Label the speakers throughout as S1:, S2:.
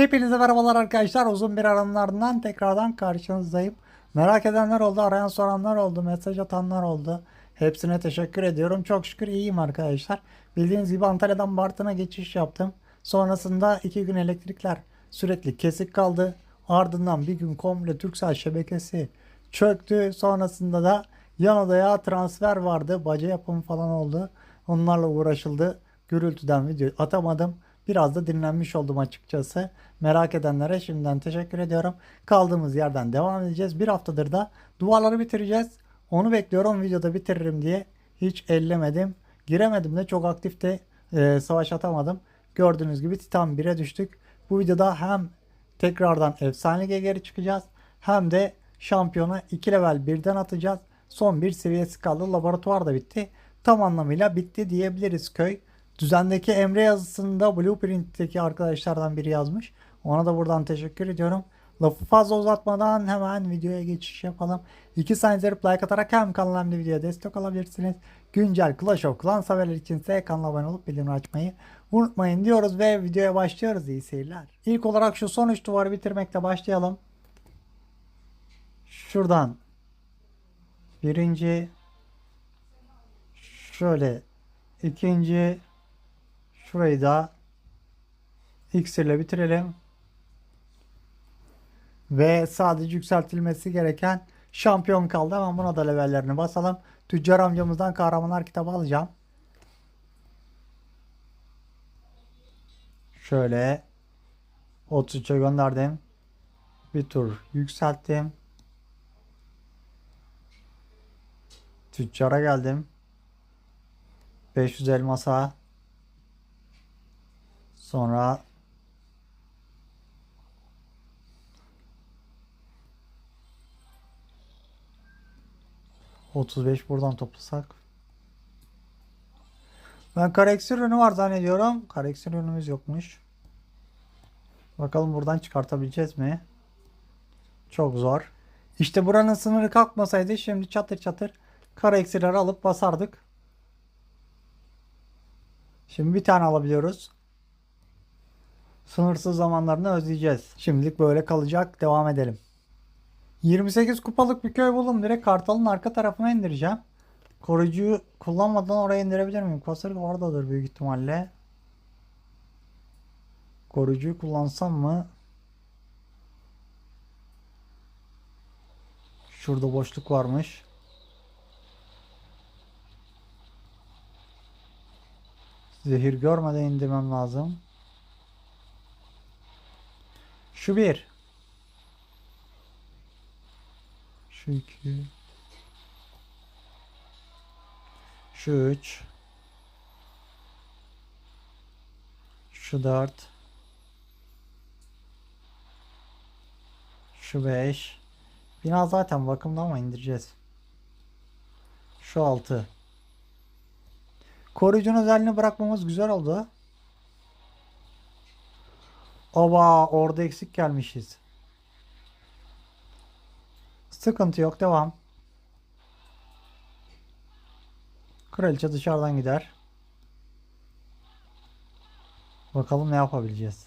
S1: Hepinize merhabalar arkadaşlar. Uzun bir aranın ardından tekrardan karşınızdayım. Merak edenler oldu, arayan soranlar oldu, mesaj atanlar oldu. Hepsine teşekkür ediyorum. Çok şükür iyiyim arkadaşlar. Bildiğiniz gibi Antalya'dan Bartın'a geçiş yaptım. Sonrasında iki gün elektrikler sürekli kesik kaldı. Ardından bir gün komple Turkcell şebekesi çöktü. Sonrasında da yan odaya transfer vardı. Baca yapımı falan oldu. Onlarla uğraşıldı. Gürültüden video atamadım. Biraz da dinlenmiş oldum açıkçası. Merak edenlere şimdiden teşekkür ediyorum. Kaldığımız yerden devam edeceğiz. Bir haftadır da duvarları bitireceğiz. Onu bekliyorum videoda bitiririm diye. Hiç ellemedim. Giremedim de çok aktifte e, savaş atamadım. Gördüğünüz gibi Titan 1'e düştük. Bu videoda hem tekrardan efsane geri çıkacağız. Hem de şampiyona 2 level birden atacağız. Son bir seviyesi kaldı. Laboratuvar da bitti. Tam anlamıyla bitti diyebiliriz köy. Düzendeki Emre yazısında Blueprint'teki arkadaşlardan biri yazmış. Ona da buradan teşekkür ediyorum. Lafı fazla uzatmadan hemen videoya geçiş yapalım. 2 saniye like atarak hem kanal hem de videoya destek olabilirsiniz. Güncel Clash of Clans haberler içinse kanala abone olup bildirim açmayı unutmayın diyoruz ve videoya başlıyoruz. İyi seyirler. İlk olarak şu son 3 duvarı bitirmekle başlayalım. Şuradan birinci şöyle ikinci şurayı da iksirle bitirelim. Ve sadece yükseltilmesi gereken şampiyon kaldı. Hemen buna da levellerini basalım. Tüccar amcamızdan kahramanlar kitabı alacağım. Şöyle 33'e gönderdim. Bir tur yükselttim. Tüccara geldim. 500 elmasa. Sonra Otuz beş buradan toplasak. Ben kareksiyon ürünü var zannediyorum. Kareksiyon ürünümüz yokmuş. Bakalım buradan çıkartabileceğiz mi? Çok zor. İşte buranın sınırı kalkmasaydı şimdi çatır çatır kara alıp basardık. Şimdi bir tane alabiliyoruz. Sınırsız zamanlarını özleyeceğiz. Şimdilik böyle kalacak. Devam edelim. 28 kupalık bir köy buldum. Direkt kartalın arka tarafına indireceğim. Koruyucuyu kullanmadan oraya indirebilir miyim? Kasırga oradadır büyük ihtimalle. Koruyucuyu kullansam mı? Şurada boşluk varmış. Zehir görmeden indirmem lazım. Şu bir. Şu iki. Şu üç. Şu dört. Şu beş. Bina zaten bakımda ama indireceğiz. Şu altı. Koruyucunun özelliğini bırakmamız güzel oldu. Oba orada eksik gelmişiz. Sıkıntı yok devam. Kraliçe dışarıdan gider. Bakalım ne yapabileceğiz.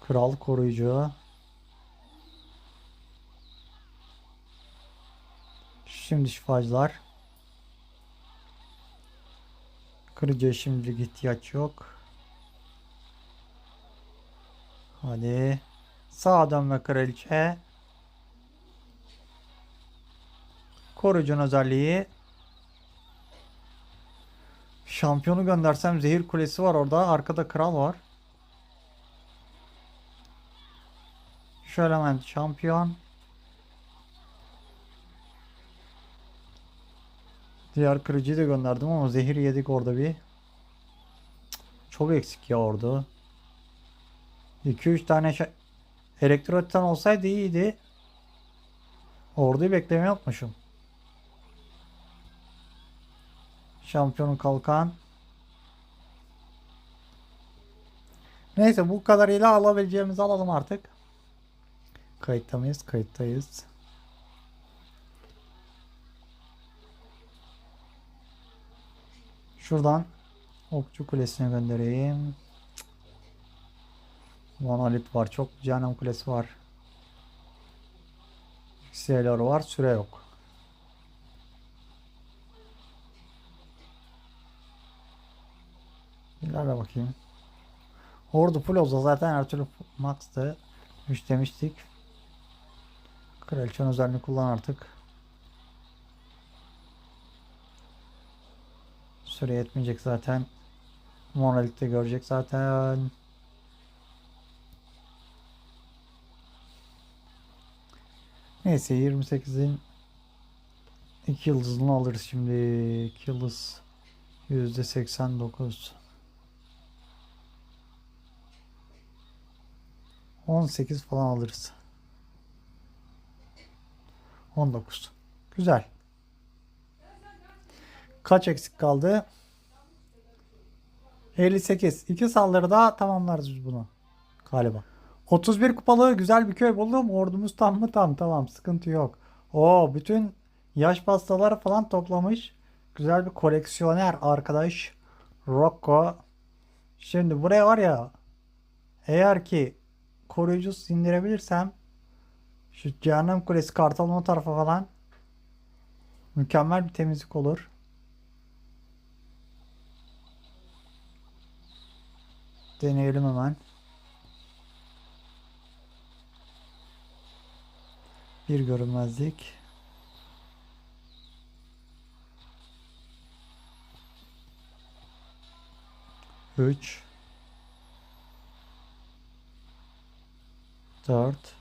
S1: Kral koruyucu. Şimdi şifacılar. Kırıcıya şimdilik ihtiyaç yok. Hadi. Sağa dönme kraliçe. Koruyucun özelliği. Şampiyonu göndersem zehir kulesi var orada. Arkada kral var. Şöyle hemen şampiyon. Diğer kırıcıyı da gönderdim ama zehir yedik orada bir. Çok eksik ya orada. 2-3 tane. Elektrotan olsaydı iyiydi. Orduyu beklemeyi unutmuşum. Şampiyonun kalkan. Neyse bu kadarıyla alabileceğimizi alalım artık. Kayıtta mıyız? Kayıttayız. Şuradan okçu kulesine göndereyim. Monolit var. Çok cehennem kulesi var. XLR var. Süre yok. İlerle bakayım. Ordu full olsa zaten her türlü max'tı. 3 demiştik. Kraliçenin özelliğini kullan artık. Süre yetmeyecek zaten. Monolith'te görecek zaten. Neyse 28'in 2 yıldızını alırız şimdi. 2 yıldız %89. 18 falan alırız. 19. Güzel. Kaç eksik kaldı? 58. İki saldırıda tamamlarız biz bunu. Galiba. 31 kupalı güzel bir köy buldum. Ordumuz tam mı? Tam tamam. Sıkıntı yok. O bütün yaş pastaları falan toplamış. Güzel bir koleksiyoner arkadaş. Rocco. Şimdi buraya var ya eğer ki koruyucu indirebilirsem şu Cehennem Kulesi Kartal'ın tarafa falan mükemmel bir temizlik olur. Deneyelim hemen. Bir görünmezlik. Üç. Dört.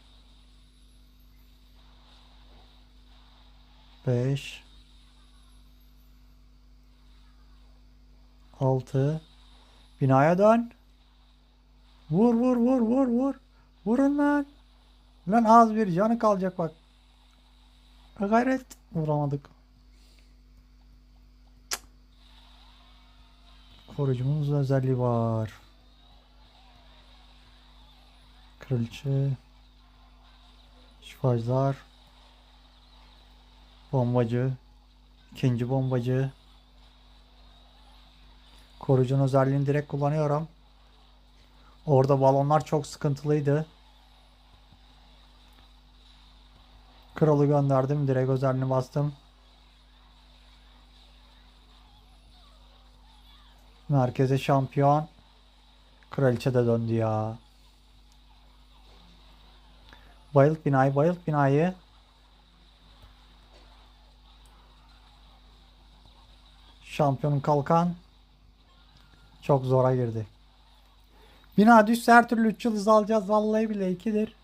S1: Beş. Altı. Binaya dön. Vur vur vur vur vur. Vurun lan. Lan az bir canı kalacak bak. Gayret. Vuramadık. Cık. Koruyucumuz özelliği var. Kraliçe. Şifacılar. Bombacı. ikinci bombacı. Koruyucunun özelliğini direkt kullanıyorum. Orada balonlar çok sıkıntılıydı. Kralı gönderdim. Direkt özelliğini bastım. Merkeze şampiyon. Kraliçe de döndü ya. Bayılk binayı, bayılk binayı. Şampiyonun kalkan. Çok zora girdi. Bina düşse her türlü 3 yıldız alacağız. Vallahi bile 2'dir.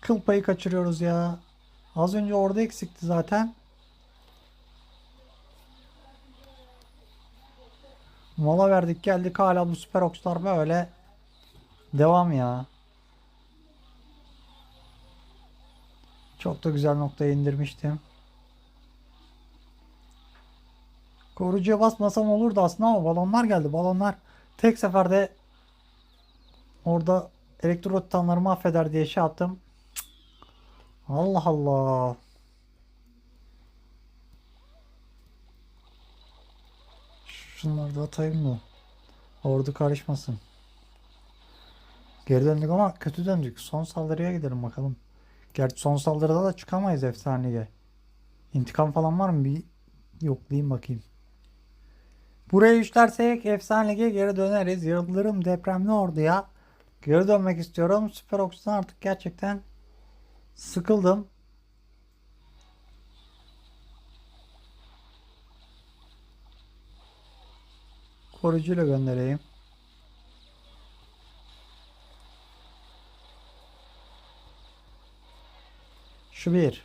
S1: Kıl payı kaçırıyoruz ya. Az önce orada eksikti zaten. Mola verdik geldik hala bu süper okslar böyle. Devam ya. Çok da güzel noktaya indirmiştim. Korucuya basmasam olurdu aslında ama balonlar geldi. Balonlar tek seferde orada elektro titanları mahveder diye şey attım. Allah Allah. Şunları da atayım mı? Ordu karışmasın. Geri döndük ama kötü döndük. Son saldırıya gidelim bakalım. Gerçi son saldırıda da çıkamayız efsaneye. İntikam falan var mı? Bir yoklayayım bakayım. Burayı üçlersek efsane lige geri döneriz. Yıldırım depremli orduya geri dönmek istiyorum. Süper Ox'tan artık gerçekten sıkıldım. Koruyucuyla göndereyim. Şu bir.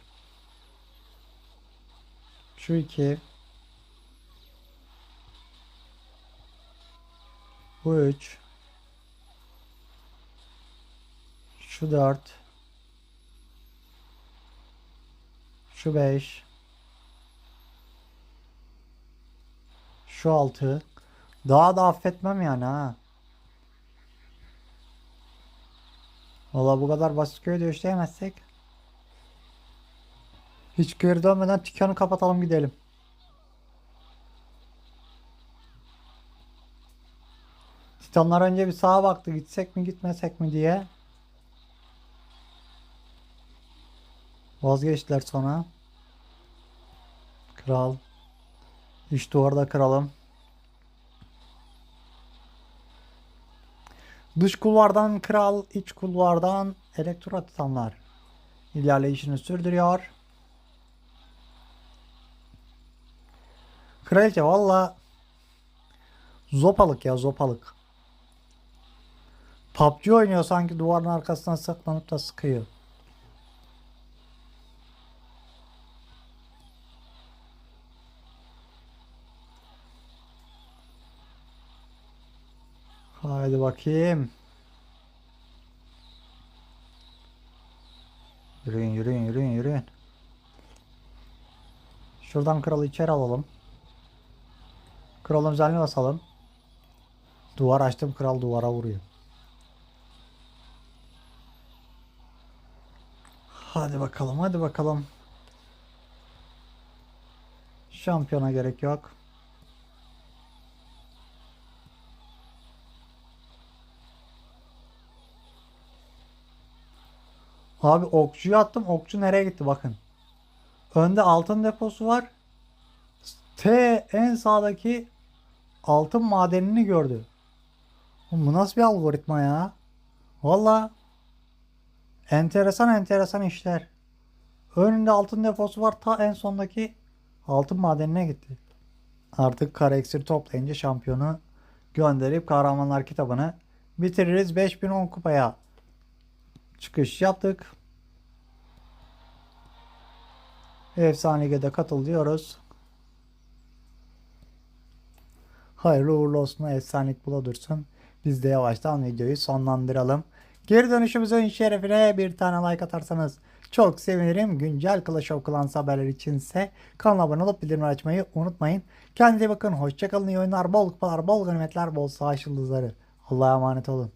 S1: Şu iki. Bu 3 Şu 4 Şu 5 Şu 6 Daha da affetmem yani ha. Valla bu kadar basit köyde işleyemezsek hiç geri dönmeden dükkanı kapatalım gidelim. Titanlar önce bir sağa baktı gitsek mi gitmesek mi diye. Vazgeçtiler sonra. Kral. İş duvarda kralım. Dış kulvardan kral, iç kulvardan elektro titanlar. İlerleyişini sürdürüyor. Kraliçe valla zopalık ya zopalık. PUBG oynuyor sanki duvarın arkasına saklanıp da sıkıyor. Haydi bakayım. Yürüyün yürüyün yürüyün yürüyün. Şuradan kralı içeri alalım. Kralın üzerine basalım. Duvar açtım kral duvara vuruyor. Hadi bakalım hadi bakalım. Şampiyona gerek yok. Abi okçuyu attım. Okçu nereye gitti bakın. Önde altın deposu var. T en sağdaki altın madenini gördü. Bu nasıl bir algoritma ya? Valla enteresan enteresan işler. Önünde altın deposu var. Ta en sondaki altın madenine gitti. Artık kara toplayınca şampiyonu gönderip kahramanlar kitabını bitiririz. 5010 kupaya çıkış yaptık. Efsane Lige'de katıl diyoruz. Hayırlı uğurlu olsun efsanelik bula dursun. Biz de yavaştan videoyu sonlandıralım. Geri dönüşümüzün şerefine bir tane like atarsanız çok sevinirim. Güncel Clash of Clans haberleri içinse kanala abone olup bildirimleri açmayı unutmayın. Kendinize bakın. Hoşçakalın. İyi oyunlar, bol kupalar, bol ganimetler, bol savaş yıldızları. Allah'a emanet olun.